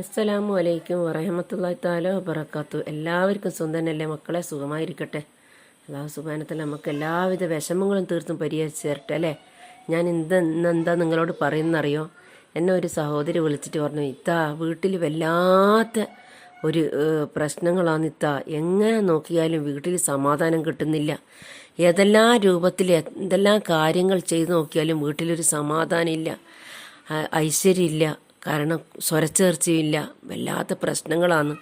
അസ്സലാമു അലൈക്കും വറഹമത്തല്ലാ താലോ വബറക്കാത്തു എല്ലാവർക്കും സ്വന്തം അല്ലേ മക്കളെ സുഖമായിരിക്കട്ടെ. അള്ളാഹു സുബാനത്തിൽ നമുക്ക് എല്ലാവിധ വിഷമങ്ങളും തീർത്തും പരിഹരിച്ച് തരട്ടെ അല്ലേ? ഞാൻ എന്ത് എന്താ നിങ്ങളോട് പറയുന്നറിയോ? എന്നെ ഒരു സഹോദരി വിളിച്ചിട്ട് പറഞ്ഞു ഇത്താ വീട്ടിൽ വല്ലാത്ത ഒരു പ്രശ്നങ്ങളാണ് ഇത്താ. എങ്ങനെ നോക്കിയാലും വീട്ടിൽ സമാധാനം കിട്ടുന്നില്ല. ഏതെല്ലാം രൂപത്തിൽ എന്തെല്ലാം കാര്യങ്ങൾ ചെയ്തു നോക്കിയാലും വീട്ടിലൊരു സമാധാനമില്ല ഐശ്വര്യമില്ല. കാരണം സ്വരച്ചേർച്ചയില്ല വല്ലാത്ത പ്രശ്നങ്ങളാണ്.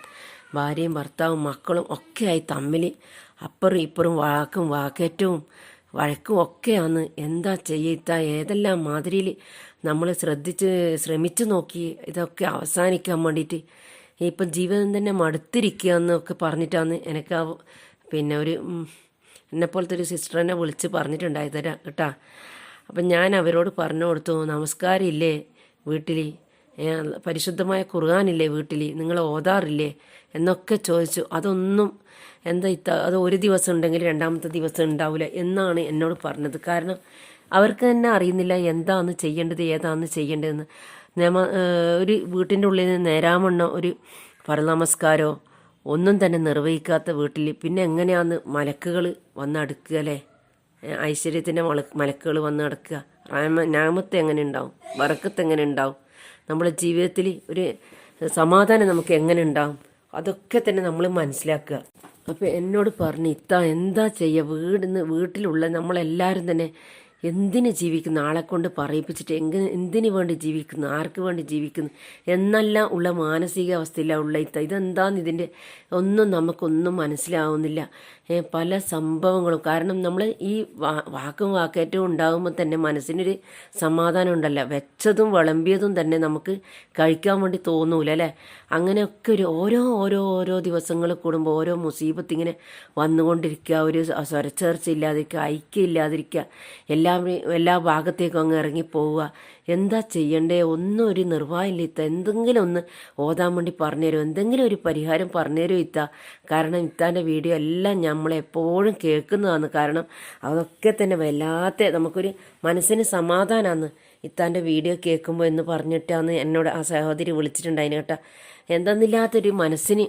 ഭാര്യയും ഭർത്താവും മക്കളും ഒക്കെയായി തമ്മിൽ അപ്പുറം ഇപ്പുറം വാക്കും വാക്കേറ്റവും വഴക്കും ഒക്കെയാണ്. എന്താ ചെയ്യത്ത ഏതെല്ലാം മാതിരിയിൽ നമ്മൾ ശ്രദ്ധിച്ച് ശ്രമിച്ചു നോക്കി ഇതൊക്കെ അവസാനിക്കാൻ വേണ്ടിയിട്ട്. ഇപ്പം ജീവിതം തന്നെ മടുത്തിരിക്കുക എന്നൊക്കെ പറഞ്ഞിട്ടാണ് എനിക്ക് ആ പിന്നെ ഒരു എന്നെപ്പോലത്തെ ഒരു സിസ്റ്ററിനെ വിളിച്ച് പറഞ്ഞിട്ടുണ്ടായി തരാം കേട്ടാ. അപ്പം ഞാൻ അവരോട് പറഞ്ഞു കൊടുത്തു നമസ്കാരം ഇല്ലേ വീട്ടിൽ? പരിശുദ്ധമായ ഖുർആാനില്ലേ വീട്ടിൽ നിങ്ങൾ ഓതാറില്ലേ? എന്നൊക്കെ ചോദിച്ചു. അതൊന്നും എന്താ ഇത്ത അത് ഒരു ദിവസം ഉണ്ടെങ്കിൽ രണ്ടാമത്തെ ദിവസം ഉണ്ടാവില്ല എന്നാണ് എന്നോട് പറഞ്ഞത്. കാരണം അവർക്ക് തന്നെ അറിയുന്നില്ല എന്താണ് ചെയ്യേണ്ടത് ഏതാന്ന് ചെയ്യേണ്ടതെന്ന്. നിയമ ഒരു വീട്ടിന്റെ ഉള്ളിൽ നിന്ന് നേരാമണ്ണ ഒരു പരനമസ്കാരോ ഒന്നും തന്നെ നിർവഹിക്കാത്ത വീട്ടിൽ പിന്നെ എങ്ങനെയാന്ന് മലക്കുകൾ വന്നടുക്കുക അല്ലേ? ഐശ്വര്യത്തിന്റെ മല മലക്കുകൾ വന്ന് അടുക്കുക. റാമ നാമത്ത് എങ്ങനെ ഉണ്ടാവും? വറക്കത്ത് എങ്ങനെ ഉണ്ടാവും? നമ്മുടെ ജീവിതത്തിൽ ഒരു സമാധാനം നമുക്ക് എങ്ങനെ ഉണ്ടാവും? അതൊക്കെ തന്നെ നമ്മൾ മനസ്സിലാക്കുക. അപ്പോൾ എന്നോട് പറഞ്ഞു ഇത്ത എന്താ ചെയ്യുക വീടിന്ന് വീട്ടിലുള്ള നമ്മളെല്ലാവരും തന്നെ എന്തിന് ജീവിക്കുന്നു? ആളെ കൊണ്ട് പറയിപ്പിച്ചിട്ട് എങ്ങനെ എന്തിനു വേണ്ടി ജീവിക്കുന്നു? ആർക്ക് വേണ്ടി ജീവിക്കുന്നു? എന്നല്ല ഉള്ള മാനസികാവസ്ഥയിലുള്ള ഇത്ത. ഇതെന്താന്ന് ഇതിന്റെ ഒന്നും നമുക്കൊന്നും മനസ്സിലാവുന്നില്ല. പല സംഭവങ്ങളും. കാരണം നമ്മൾ ഈ വാക്കും വാക്കേറ്റവും ഉണ്ടാകുമ്പോൾ തന്നെ മനസ്സിനൊരു സമാധാനം ഉണ്ടല്ല വെച്ചതും വിളമ്പിയതും തന്നെ നമുക്ക് കഴിക്കാൻ വേണ്ടി തോന്നൂല അല്ലേ? അങ്ങനെയൊക്കെ ഒരു ഓരോ ഓരോ ഓരോ ദിവസങ്ങൾ കൂടുമ്പോൾ ഓരോ മുസീബത്ത് ഇങ്ങനെ വന്നുകൊണ്ടിരിക്കുക. ഒരു സ്വരച്ചേർച്ച ഇല്ലാതിരിക്കുക ഐക്യം ഇല്ലാതിരിക്കുക എല്ലാ എല്ലാ ഭാഗത്തേക്കും അങ്ങ് ഇറങ്ങിപ്പോവുക എന്താ ചെയ്യണ്ടേ? ഒന്നും ഒരു നിർവാഹമില്ല ഇത്ത. എന്തെങ്കിലും ഒന്ന് ഓതാൻ വേണ്ടി പറഞ്ഞുതരും എന്തെങ്കിലും ഒരു പരിഹാരം പറഞ്ഞുതരും ഇത്ത? കാരണം ഇത്താന്റെ വീഡിയോ എല്ലാം നമ്മളെപ്പോഴും കേൾക്കുന്നതാണ് കാരണം അതൊക്കെ തന്നെ വല്ലാത്ത നമുക്കൊരു മനസ്സിന് സമാധാനമാണ് ഇത്താന്റെ വീഡിയോ കേൾക്കുമ്പോൾ എന്ന് പറഞ്ഞിട്ടാണ് എന്നോട് ആ സഹോദരി വിളിച്ചിട്ടുണ്ടായിന് കേട്ടോ. എന്തെന്നില്ലാത്തൊരു മനസ്സിന്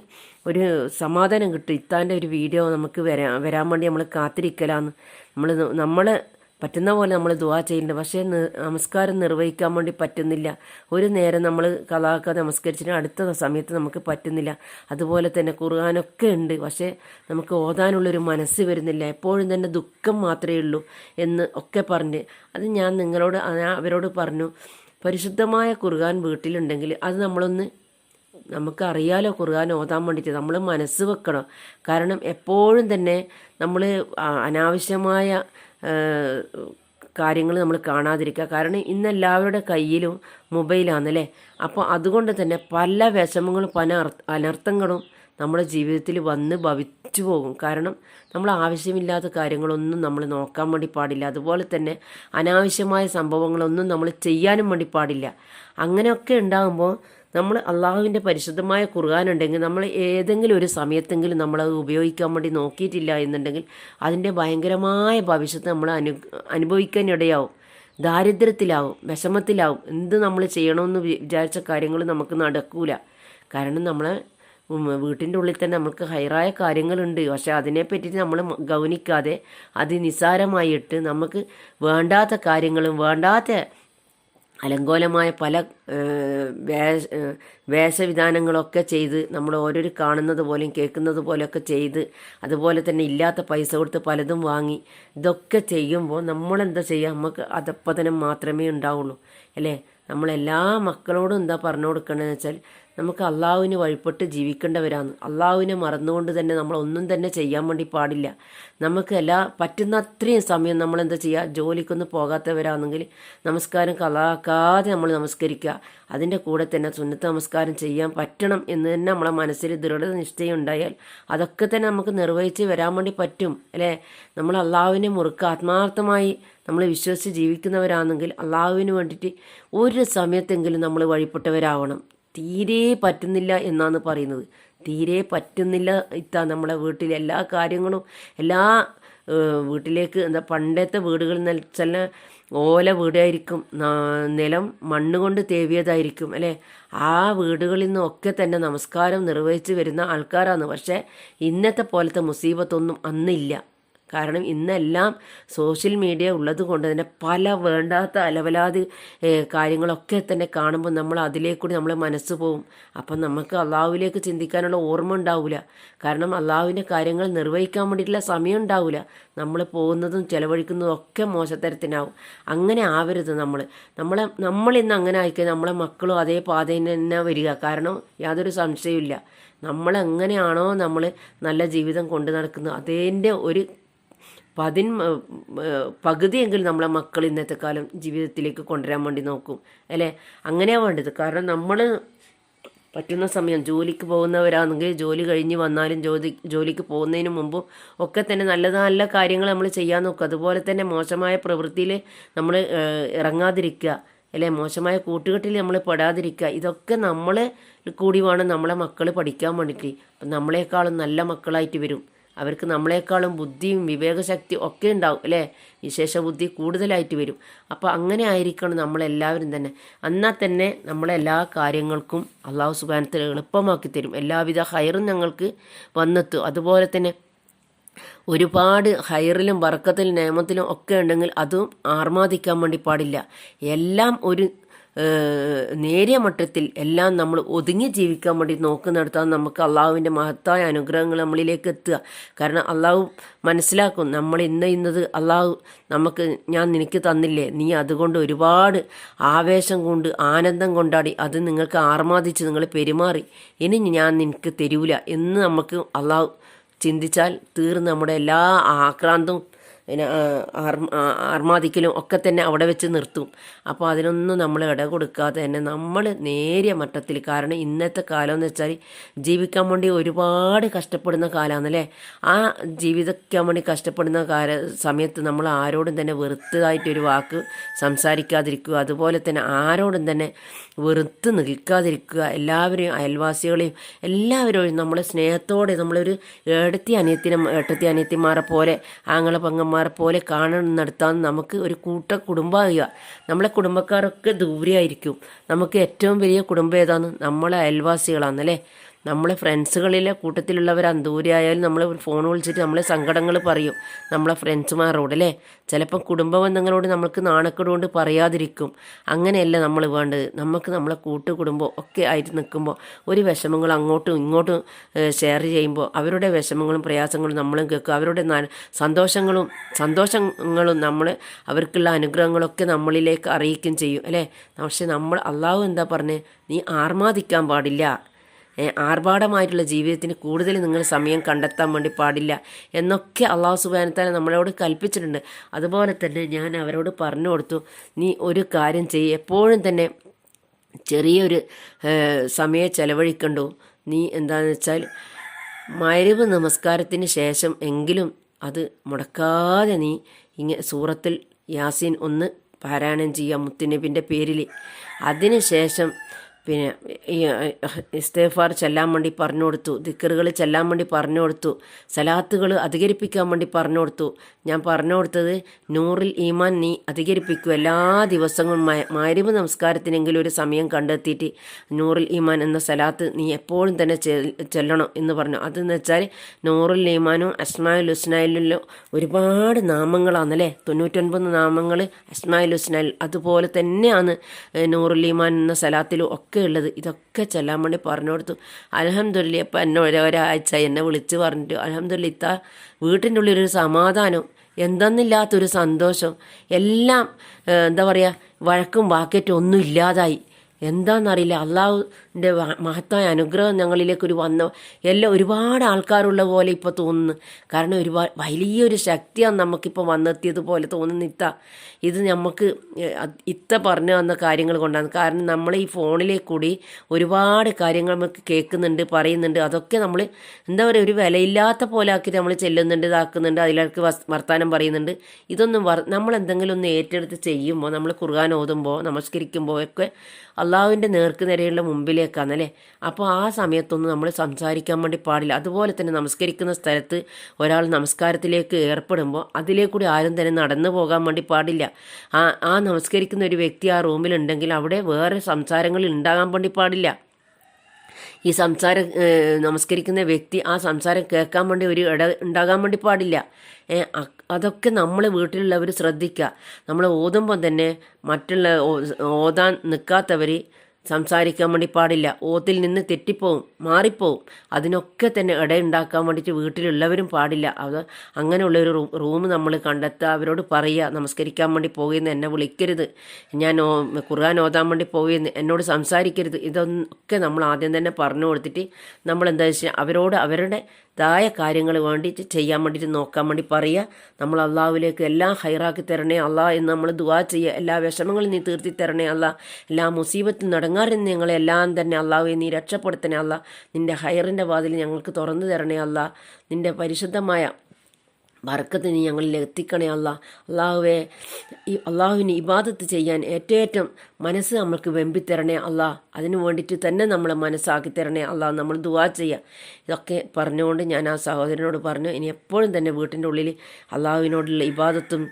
ഒരു സമാധാനം കിട്ടും. ഇത്താന്റെ ഒരു വീഡിയോ നമുക്ക് വരാൻ വരാൻ വേണ്ടി നമ്മൾ കാത്തിരിക്കലാന്ന്. നമ്മൾ നമ്മൾ പറ്റുന്ന പോലെ നമ്മൾ ദുവാ ചെയ്യുന്നുണ്ട് പക്ഷേ നമസ്കാരം നിർവഹിക്കാൻ വേണ്ടി പറ്റുന്നില്ല. ഒരു നേരം നമ്മൾ കലാക്ക നമസ്കരിച്ചിട്ട് അടുത്ത സമയത്ത് നമുക്ക് പറ്റുന്നില്ല. അതുപോലെ തന്നെ ഖുർആാനൊക്കെ ഉണ്ട്. പക്ഷേ നമുക്ക് ഓതാനുള്ളൊരു മനസ്സ് വരുന്നില്ല. എപ്പോഴും തന്നെ ദുഃഖം മാത്രമേ ഉള്ളൂ എന്ന് ഒക്കെ പറഞ്ഞ്. അത് ഞാൻ നിങ്ങളോട് അവരോട് പറഞ്ഞു. പരിശുദ്ധമായ ഖുർആൻ വീട്ടിലുണ്ടെങ്കിൽ അത് നമ്മളൊന്ന് നമുക്ക് അറിയാലോ ഖുർആൻ ഓതാൻ വേണ്ടിയിട്ട്. നമ്മൾ മനസ്സ് വെക്കണം. കാരണം എപ്പോഴും തന്നെ നമ്മൾ അനാവശ്യമായ കാര്യങ്ങൾ നമ്മൾ കാണാതിരിക്കുക. കാരണം ഇന്ന് എല്ലാവരുടെ കയ്യിലും മൊബൈലാണല്ലേ? അപ്പോൾ അതുകൊണ്ട് തന്നെ പല വിഷമങ്ങളും പല അനർത്ഥങ്ങളും നമ്മുടെ ജീവിതത്തിൽ വന്ന് ഭവിച്ചു പോകും. കാരണം നമ്മൾ ആവശ്യമില്ലാത്ത കാര്യങ്ങളൊന്നും നമ്മൾ നോക്കാൻ വേണ്ടി പാടില്ല. അതുപോലെ തന്നെ അനാവശ്യമായ സംഭവങ്ങളൊന്നും നമ്മൾ ചെയ്യാനും വേണ്ടി പാടില്ല. അങ്ങനെയൊക്കെ ഉണ്ടാകുമ്പോൾ നമ്മൾ അള്ളാഹുവിന്റെ പരിശുദ്ധമായ ഖുർആൻ ഉണ്ടെങ്കിൽ നമ്മൾ ഏതെങ്കിലും ഒരു സമയത്തെങ്കിലും നമ്മളത് ഉപയോഗിക്കാൻ വേണ്ടി നോക്കിയിട്ടില്ല എന്നുണ്ടെങ്കിൽ അതിന്റെ ഭയങ്കരമായ ഭവിഷ്യത്ത് നമ്മൾ അനു അനുഭവിക്കാനിടയാവും. ദാരിദ്ര്യത്തിലാവും വിഷമത്തിലാവും. എന്ത് നമ്മൾ ചെയ്യണമെന്ന് വിചാരിച്ച കാര്യങ്ങൾ നമുക്ക് നടക്കൂല. കാരണം നമ്മൾ വീട്ടിന്റെ ഉള്ളിൽ തന്നെ നമുക്ക് ഹൈറായ കാര്യങ്ങളുണ്ട്. പക്ഷെ അതിനെപ്പറ്റി നമ്മൾ ഗൗനിക്കാതെ അത് നിസ്സാരമായിട്ട് നമുക്ക് വേണ്ടാത്ത കാര്യങ്ങളും വേണ്ടാത്ത അലങ്കോലമായ പല വേഷ വേഷവിധാനങ്ങളൊക്കെ ചെയ്ത് നമ്മൾ ഓരോരു കാണുന്നത് പോലെയും കേൾക്കുന്നത് പോലെയൊക്കെ ചെയ്ത് അതുപോലെ തന്നെ ഇല്ലാത്ത പൈസ കൊടുത്ത് പലതും വാങ്ങി ഇതൊക്കെ ചെയ്യുമ്പോൾ നമ്മളെന്താ ചെയ്യുക? നമുക്ക് അതപ്പതനം മാത്രമേ ഉണ്ടാവുള്ളൂ. അല്ലേ? നമ്മളെല്ലാ മക്കളോടും എന്താ പറഞ്ഞു കൊടുക്കണമെന്ന് വെച്ചാൽ നമുക്ക് അള്ളാഹുവിന് വഴിപ്പെട്ട് ജീവിക്കേണ്ടവരാണ്. അള്ളാഹുവിനെ മറന്നുകൊണ്ട് തന്നെ നമ്മൾ ഒന്നും തന്നെ ചെയ്യാൻ വേണ്ടി പാടില്ല. നമുക്ക് എല്ലാ പറ്റുന്ന അത്രയും സമയം നമ്മൾ എന്താ ചെയ്യുക ജോലിക്കൊന്നും പോകാത്തവരാണെങ്കിൽ നമസ്കാരം കളാക്കാതെ നമ്മൾ നമസ്കരിക്കുക. അതിന്റെ കൂടെ തന്നെ സുന്നത്ത് നമസ്കാരം ചെയ്യാൻ പറ്റണം എന്ന് തന്നെ നമ്മളെ മനസ്സിൽ ദൃഢ നിശ്ചയം ഉണ്ടായാൽ അതൊക്കെ തന്നെ നമുക്ക് നിർവഹിച്ച് വരാൻ വേണ്ടി പറ്റും അല്ലേ? നമ്മൾ അള്ളാഹുവിനെ മുറുക്കുക ആത്മാർത്ഥമായി നമ്മൾ വിശ്വസിച്ച് ജീവിക്കുന്നവരാണെങ്കിൽ അള്ളാഹുവിന് വേണ്ടിയിട്ട് ഒരു സമയത്തെങ്കിലും നമ്മൾ വഴിപ്പെട്ടവരാവണം. തീരെ പറ്റുന്നില്ല എന്നാണ് പറയുന്നത്. തീരെ പറ്റുന്നില്ല ഇത്താ നമ്മളെ വീട്ടിലെ എല്ലാ കാര്യങ്ങളും എല്ലാ വീട്ടിലേക്ക് എന്താ പണ്ടത്തെ വീടുകളിൽ നിന്ന് ഓല വീടായിരിക്കും നിലം മണ്ണ് കൊണ്ട് തേവിയതായിരിക്കും അല്ലേ? ആ വീടുകളിൽ നിന്നൊക്കെ തന്നെ നമസ്കാരം നിർവഹിച്ച് വരുന്ന ആൾക്കാരാണ്. പക്ഷേ ഇന്നത്തെ പോലത്തെ മുസീബത്തൊന്നും അന്നില്ല. കാരണം ഇന്നെല്ലാം സോഷ്യൽ മീഡിയ ഉള്ളത് കൊണ്ട് തന്നെ പല വേണ്ടാത്ത അലവലാതി കാര്യങ്ങളൊക്കെ തന്നെ കാണുമ്പോൾ നമ്മൾ അതിലേക്കൂടി നമ്മളെ മനസ്സ് പോവും. അപ്പം നമുക്ക് അള്ളാഹുവിലേക്ക് ചിന്തിക്കാനുള്ള ഓർമ്മ ഉണ്ടാവില്ല കാരണം അള്ളാഹുവിന്റെ കാര്യങ്ങൾ നിർവഹിക്കാൻ വേണ്ടിയിട്ടുള്ള സമയം ഉണ്ടാവില്ല നമ്മൾ പോകുന്നതും ചിലവഴിക്കുന്നതും ഒക്കെ മോശത്തരത്തിനാവും. അങ്ങനെ ആവരുത് നമ്മൾ. നമ്മളെ നമ്മളിന്ന് അങ്ങനെ ആയിക്കഴിഞ്ഞാൽ നമ്മളെ മക്കളും അതേ പാതയിൽ തന്നെ വരിക. കാരണം യാതൊരു സംശയമില്ല നമ്മളെങ്ങനെയാണോ നമ്മൾ നല്ല ജീവിതം കൊണ്ടു നടക്കുന്നത്. അതിന്റെ ഒരു പതിൻ പകുതിയെങ്കിലും നമ്മളെ മക്കൾ ഇന്നത്തെ കാലം ജീവിതത്തിലേക്ക് കൊണ്ടുവരാൻ വേണ്ടി നോക്കും. അല്ലേ? അങ്ങനെയാണ് വേണ്ടത്. കാരണം നമ്മൾ പറ്റുന്ന സമയം ജോലിക്ക് പോകുന്നവരാണെങ്കിൽ ജോലി കഴിഞ്ഞ് വന്നാലും ജോലി ജോലിക്ക് പോകുന്നതിന് മുമ്പും ഒക്കെ തന്നെ നല്ല നല്ല കാര്യങ്ങൾ നമ്മൾ ചെയ്യാൻ നോക്കുക. അതുപോലെ തന്നെ മോശമായ പ്രവൃത്തിയിൽ നമ്മൾ ഇറങ്ങാതിരിക്കുക. അല്ലേ? മോശമായ കൂട്ടുകെട്ടിൽ നമ്മൾ പെടാതിരിക്കുക. ഇതൊക്കെ നമ്മൾ കൂടി വേണം നമ്മളെ മക്കൾ പഠിക്കാൻ വേണ്ടിയിട്ട്. അപ്പം നമ്മളെക്കാളും നല്ല മക്കളായിട്ട് വരും. അവർക്ക് നമ്മളെക്കാളും ബുദ്ധിയും വിവേകശക്തി ഒക്കെ ഉണ്ടാവും അല്ലേ? വിശേഷ ബുദ്ധി കൂടുതലായിട്ട് വരും. അപ്പോൾ അങ്ങനെ ആയിരിക്കണം നമ്മളെല്ലാവരും തന്നെ. എന്നാൽ തന്നെ നമ്മളെല്ലാ കാര്യങ്ങൾക്കും അള്ളാഹു സുബാനത്തിൽ എളുപ്പമാക്കി തരും. എല്ലാവിധ ഹയറും ഞങ്ങൾക്ക് വന്നെത്തും. അതുപോലെ തന്നെ ഒരുപാട് ഹയറിലും വറക്കത്തിലും നിയമത്തിലും ഒക്കെ ഉണ്ടെങ്കിൽ അതും ആർമാദിക്കാൻ വേണ്ടി പാടില്ല. എല്ലാം ഒരു നേരിയ മട്ടത്തിൽ എല്ലാം നമ്മൾ ഒതുങ്ങി ജീവിക്കാൻ വേണ്ടി നോക്കുന്നിടത്താണ് നമുക്ക് അള്ളാഹുവിന്റെ മഹത്തായ അനുഗ്രഹങ്ങൾ നമ്മളിലേക്ക് എത്തുക. കാരണം അള്ളാഹു മനസ്സിലാക്കും നമ്മൾ ഇന്ന് ഇന്നത് അള്ളാഹു നമുക്ക് ഞാൻ നിനക്ക് തന്നില്ലേ? നീ അതുകൊണ്ട് ഒരുപാട് ആവേശം കൊണ്ട് ആനന്ദം കൊണ്ടാടി അത് നിങ്ങൾക്ക് ആർമാദിച്ച് നിങ്ങൾ പെരുമാറി. ഇനി ഞാൻ നിനക്ക് തരൂല എന്ന് നമുക്ക് അള്ളാഹു ചിന്തിച്ചാൽ തീർന്ന് നമ്മുടെ എല്ലാ ആക്രാന്തവും പിന്നെ ആർമാദിക്കലും ഒക്കെ തന്നെ അവിടെ വെച്ച് നിർത്തും. അപ്പോൾ അതിനൊന്നും നമ്മൾ ഇട കൊടുക്കാതെ തന്നെ നമ്മൾ നേരിയ മട്ടത്തിൽ കാരണം ഇന്നത്തെ കാലം എന്ന് വെച്ചാൽ ജീവിക്കാൻ വേണ്ടി ഒരുപാട് കഷ്ടപ്പെടുന്ന കാലമാണല്ലേ ആ ജീവിക്കാൻ വേണ്ടി കഷ്ടപ്പെടുന്ന കാല സമയത്ത് നമ്മൾ ആരോടും തന്നെ വെറുത്തതായിട്ടൊരു വാക്ക് സംസാരിക്കാതിരിക്കുക അതുപോലെ തന്നെ ആരോടും തന്നെ വെറുത്ത് നിൽക്കാതിരിക്കുക എല്ലാവരെയും അയൽവാസികളെയും എല്ലാവരെയും നമ്മളെ സ്നേഹത്തോടെ നമ്മളൊരു ഏടത്തി അനിയത്തിനും ഏട്ടത്തി അനിയത്തിമാരെ പോലെ ആങ്ങളെ പെങ്ങന്മാരെ പോലെ കാണുന്നിടത്താണ് നമുക്ക് ഒരു കൂട്ട കുടുംബമാകുക നമ്മളെ കുടുംബക്കാരൊക്കെ ദൂരെയായിരിക്കും. നമുക്ക് ഏറ്റവും വലിയ കുടുംബം ഏതാണ്? നമ്മളെ അയൽവാസികളാണല്ലേ നമ്മളെ ഫ്രണ്ട്സുകളിലെ കൂട്ടത്തിലുള്ളവർ അന്തൂരിയായാലും നമ്മൾ ഫോൺ വിളിച്ചിട്ട് നമ്മളെ സങ്കടങ്ങൾ പറയും. നമ്മളെ ഫ്രണ്ട്സുമാരോട് അല്ലേ? ചിലപ്പം കുടുംബ ബന്ധങ്ങളോട് നമുക്ക് നാണക്കേട് കൊണ്ട് പറയാതിരിക്കും. അങ്ങനെയല്ല നമ്മൾ വേണ്ടത്. നമുക്ക് നമ്മളെ കൂട്ടു കുടുംബം ഒക്കെ ആയിട്ട് നിൽക്കുമ്പോൾ ഒരു വിഷമങ്ങൾ അങ്ങോട്ടും ഇങ്ങോട്ടും ഷെയർ ചെയ്യുമ്പോൾ അവരുടെ വിഷമങ്ങളും പ്രയാസങ്ങളും നമ്മളും കേൾക്കും. അവരുടെ സന്തോഷങ്ങളും സന്തോഷങ്ങളും നമ്മൾ അവർക്കുള്ള അനുഗ്രഹങ്ങളൊക്കെ നമ്മളിലേക്ക് അറിയിക്കും ചെയ്യും. അല്ലേ? പക്ഷെ നമ്മൾ അള്ളാഹു എന്താ പറഞ്ഞത് നീ ആർമാദിക്കാൻ പാടില്ല. ആർഭാടമായിട്ടുള്ള ജീവിതത്തിന് കൂടുതൽ നിങ്ങൾ സമയം കണ്ടെത്താൻ വേണ്ടി പാടില്ല എന്നൊക്കെ അള്ളാഹു സുബാനത്താലെ നമ്മളോട് കൽപ്പിച്ചിട്ടുണ്ട്. അതുപോലെ തന്നെ ഞാൻ അവരോട് പറഞ്ഞു കൊടുത്തു നീ ഒരു കാര്യം ചെയ് എപ്പോഴും തന്നെ ചെറിയൊരു സമയം ചെലവഴിക്കണ്ടു. നീ എന്താണെന്ന് വെച്ചാൽ മരവ് നമസ്കാരത്തിന് ശേഷം എങ്കിലും അത് മുടക്കാതെ നീ ഇങ്ങ സൂറത്തിൽ യാസീൻ ഒന്ന് പാരായണം ചെയ്യാം മുത്തുനബിന്റെ പേരിൽ അതിന് ശേഷം പിന്നെ ഈ ഇസ്തേഫാർ ചെല്ലാൻ വേണ്ടി പറഞ്ഞു കൊടുത്തു ദിക്കറുകൾ ചെല്ലാൻ വേണ്ടി പറഞ്ഞു കൊടുത്തു സലാത്തുകൾ അധികരിപ്പിക്കാൻ വേണ്ടി പറഞ്ഞു കൊടുത്തു. ഞാൻ പറഞ്ഞു കൊടുത്തത് നൂറിൽ ഈമാൻ നീ അധികരിപ്പിക്കൂ. എല്ലാ ദിവസങ്ങളും മാരിവ് നമസ്കാരത്തിനെങ്കിലും ഒരു സമയം കണ്ടെത്തിയിട്ട് നൂറിൽ ഈമാൻ എന്ന സലാത്ത് നീ എപ്പോഴും തന്നെ ചെല്ലണം എന്ന് പറഞ്ഞു. അതെന്ന് വെച്ചാൽ നൂറിൽ ഈമാനും അസ്മായുൽ ഹുസ്നായിലും ഒരുപാട് നാമങ്ങളാണല്ലേ? തൊണ്ണൂറ്റൊൻപത് നാമങ്ങൾ അസ്മായുൽ ഹുസ്നായിൽ അതുപോലെ തന്നെയാണ് നൂറുൽ ഈമാൻ എന്ന സലാത്തിലും ഒക്കെ ഉള്ളത്. ഇതൊക്കെ ചെല്ലാൻ വേണ്ടി പറഞ്ഞു കൊടുത്തു. അലഹമ്മദില്ല ഇപ്പം എന്നെ ഒരു- ഒരാഴ്ച എന്നെ വിളിച്ച് പറഞ്ഞിട്ട് അലഹമ്മദില്ല ഇത്ത വീട്ടിന്റെ ഉള്ളിൽ ഒരു സമാധാനം എന്തെന്നില്ലാത്തൊരു സന്തോഷം എല്ലാം എന്താ പറയുക വഴക്കും വാക്കേറ്റും ഒന്നും ഇല്ലാതായി. എന്താണെന്നറിയില്ല അള്ളാഹുവിന്റെ മഹത്തായ അനുഗ്രഹം ഞങ്ങളിലേക്കൊരു വന്ന എല്ലാം ഒരുപാട് ആൾക്കാരുള്ള പോലെ ഇപ്പോൾ തോന്നുന്നു. കാരണം ഒരുപാട് വലിയൊരു ശക്തിയാണ് നമുക്കിപ്പോൾ വന്നെത്തിയതുപോലെ തോന്നുന്നു ഇത്ത. ഇത് നമുക്ക് ഇത്ത പറഞ്ഞു വന്ന കാര്യങ്ങൾ കൊണ്ടാണ്. കാരണം നമ്മൾ ഈ ഫോണിലേക്ക് കൂടി ഒരുപാട് കാര്യങ്ങൾ നമുക്ക് കേൾക്കുന്നുണ്ട് പറയുന്നുണ്ട്. അതൊക്കെ നമ്മൾ എന്താ പറയുക ഒരു വിലയില്ലാത്ത പോലെ ആക്കി നമ്മൾ ചെല്ലുന്നുണ്ട് ഇതാക്കുന്നുണ്ട് അതിലേക്ക് വർത്തമാനം പറയുന്നുണ്ട്. ഇതൊന്നും നമ്മൾ എന്തെങ്കിലും ഒന്ന് ഏറ്റെടുത്ത് ചെയ്യുമ്പോൾ നമ്മൾ ഖുർആൻ ഓതുമ്പോൾ നമസ്കരിക്കുമ്പോൾ ഒക്കെ അള്ളാഹുവിന്റെ നേർക്ക് നിരയുള്ള മുമ്പിലേക്ക് റൂമിലേക്കാന്നല്ലേ അപ്പോൾ ആ സമയത്തൊന്നും നമ്മൾ സംസാരിക്കാൻ വേണ്ടി പാടില്ല. അതുപോലെ തന്നെ നമസ്കരിക്കുന്ന സ്ഥലത്ത് ഒരാൾ നമസ്കാരത്തിലേക്ക് ഏർപ്പെടുമ്പോൾ അതിലേക്കൂടി ആരും തന്നെ നടന്നു പോകാൻ വേണ്ടി പാടില്ല. ആ ആ നമസ്കരിക്കുന്ന ഒരു വ്യക്തി ആ റൂമിലുണ്ടെങ്കിൽ അവിടെ വേറെ സംസാരങ്ങൾ ഉണ്ടാകാൻ വേണ്ടി പാടില്ല. ഈ സംസാരം നമസ്കരിക്കുന്ന വ്യക്തി ആ സംസാരം കേൾക്കാൻ വേണ്ടി ഒരു ഇട ഉണ്ടാകാൻ വേണ്ടി പാടില്ല. അതൊക്കെ നമ്മൾ വീട്ടിലുള്ളവർ ശ്രദ്ധിക്കുക നമ്മൾ ഓതുമ്പോൾ തന്നെ മറ്റുള്ള ഓതാൻ നിൽക്കാത്തവർ സംസാരിക്കാൻ വേണ്ടി പാടില്ല. ഓത്തിൽ നിന്ന് തെറ്റിപ്പോവും മാറിപ്പോവും. അതിനൊക്കെ തന്നെ ഇടയുണ്ടാക്കാൻ വേണ്ടിയിട്ട് വീട്ടിലുള്ളവരും പാടില്ല. അത് അങ്ങനെയുള്ള ഒരു റൂം നമ്മൾ കണ്ടെത്തുക അവരോട് പറയുക നമസ്കരിക്കാൻ വേണ്ടി പോകുന്ന എന്നെ വിളിക്കരുത്. ഞാൻ ഖുർആൻ ഓതാൻ വേണ്ടി പോകുന്ന എന്നോട് സംസാരിക്കരുത്. ഇതൊക്കെ നമ്മൾ ആദ്യം തന്നെ പറഞ്ഞു കൊടുത്തിട്ട് നമ്മൾ എന്താ വെച്ചാൽ അവരോട് അവരുടെ തായ കാര്യങ്ങൾ വേണ്ടി ചെയ്യാൻ വേണ്ടിയിട്ട് നോക്കാൻ വേണ്ടി പറയുക. നമ്മൾ അള്ളാഹുവിലേക്ക് എല്ലാം ഹൈറാക്കി തരണേ അള്ളാ എന്ന് നമ്മൾ ദുവാ ചെയ്യുക. എല്ലാ വിഷമങ്ങളും നീ തീർത്തി തരണേ അല്ല എല്ലാ മുസീബത്തും നടങ്ങാറിൽ ഞങ്ങളെ എല്ലാം തന്നെ അള്ളാഹുവെ നീ രക്ഷപ്പെടുത്തണേ അല്ല നിന്റെ ഹയറിന്റെ വാതിൽ ഞങ്ങൾക്ക് തുറന്നു തരണേ അല്ല നിന്റെ പരിശുദ്ധമായ ബർക്കത്ത് നീ ഞങ്ങളിൽ എത്തിക്കണേ അല്ല. അള്ളാഹുവെ ഈ അള്ളാഹുവിന് ഇബാദത്ത് ചെയ്യാൻ ഏറ്റവും മനസ്സ് നമ്മൾക്ക് വെമ്പിത്തരണേ അല്ല. അതിനു വേണ്ടിയിട്ട് തന്നെ നമ്മൾ മനസ്സാക്കി തരണേ അല്ല. നമ്മൾ ദുവാ ചെയ്യുക ഇതൊക്കെ പറഞ്ഞുകൊണ്ട് ഞാൻ ആ സഹോദരനോട് പറഞ്ഞു ഇനി എപ്പോഴും തന്നെ വീട്ടിന്റെ ഉള്ളിൽ അള്ളാഹുവിനോടുള്ള ഇബാദത്തും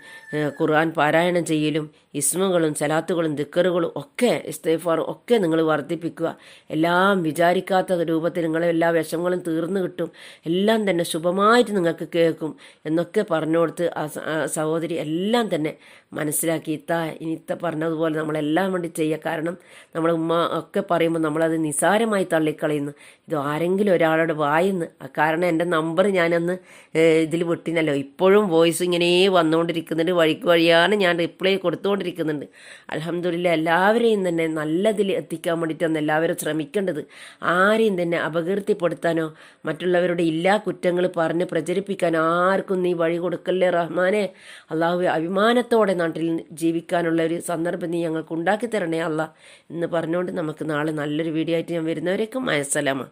ഖുർആൻ പാരായണം ചെയ്യലും ഇസ്മുകളും സലാത്തുകളും ദിക്കറുകളും ഒക്കെ ഇസ്തേഫാറും ഒക്കെ നിങ്ങൾ വർദ്ധിപ്പിക്കുക. എല്ലാം വിചാരിക്കാത്ത രൂപത്തിൽ നിങ്ങളെ എല്ലാ വിഷമങ്ങളും തീർന്നു കിട്ടും. എല്ലാം തന്നെ ശുഭമായിട്ട് നിങ്ങൾക്ക് കേൾക്കും എന്നൊക്കെ പറഞ്ഞു കൊടുത്ത് ആ സഹോദരി എല്ലാം തന്നെ മനസ്സിലാക്കി. ഇത്ത ഇനി ഇത്ത പറഞ്ഞതുപോലെ നമ്മളെല്ലാം വേണ്ടി ചെയ്യുക. കാരണം നമ്മൾ ഉമ്മ ഒക്കെ പറയുമ്പോൾ നമ്മളത് നിസാരമായി തള്ളിക്കളയുന്നു. ഇത് ആരെങ്കിലും ഒരാളോട് വായിന്ന്. കാരണം എന്റെ നമ്പർ ഞാനന്ന് ഇതിൽ വിട്ടിനല്ലോ. ഇപ്പോഴും വോയിസ് ഇങ്ങനെ വന്നുകൊണ്ടിരിക്കുന്നുണ്ട്. വഴിക്ക് വഴിയാണ് ഞാൻ റിപ്ലൈ കൊടുത്തുകൊണ്ടിരിക്കുന്നുണ്ട് അലഹമ്മദില്ല എല്ലാവരെയും തന്നെ നല്ലതിൽ എത്തിക്കാൻ വേണ്ടിയിട്ടാണ് എല്ലാവരും ശ്രമിക്കേണ്ടത്. ആരെയും തന്നെ അപകീർത്തിപ്പെടുത്താനോ മറ്റുള്ളവരുടെ ഇല്ലാ കുറ്റങ്ങൾ പറഞ്ഞ് പ്രചരിപ്പിക്കാൻ ആർക്കും നീ വഴി കൊടുക്കല്ലേ റഹ്മാനെ? അള്ളാഹു അഭിമാനത്തോടെ നാട്ടിൽ ജീവിക്കാനുള്ള ഒരു സന്ദർഭം നീ ഞങ്ങൾക്ക് ഉണ്ടാക്കി തരണേ അല്ല എന്ന് പറഞ്ഞുകൊണ്ട് നമുക്ക് നാളെ നല്ലൊരു വീഡിയോ ആയിട്ട് ഞാൻ വരുന്നവരേക്കും അയസലാമ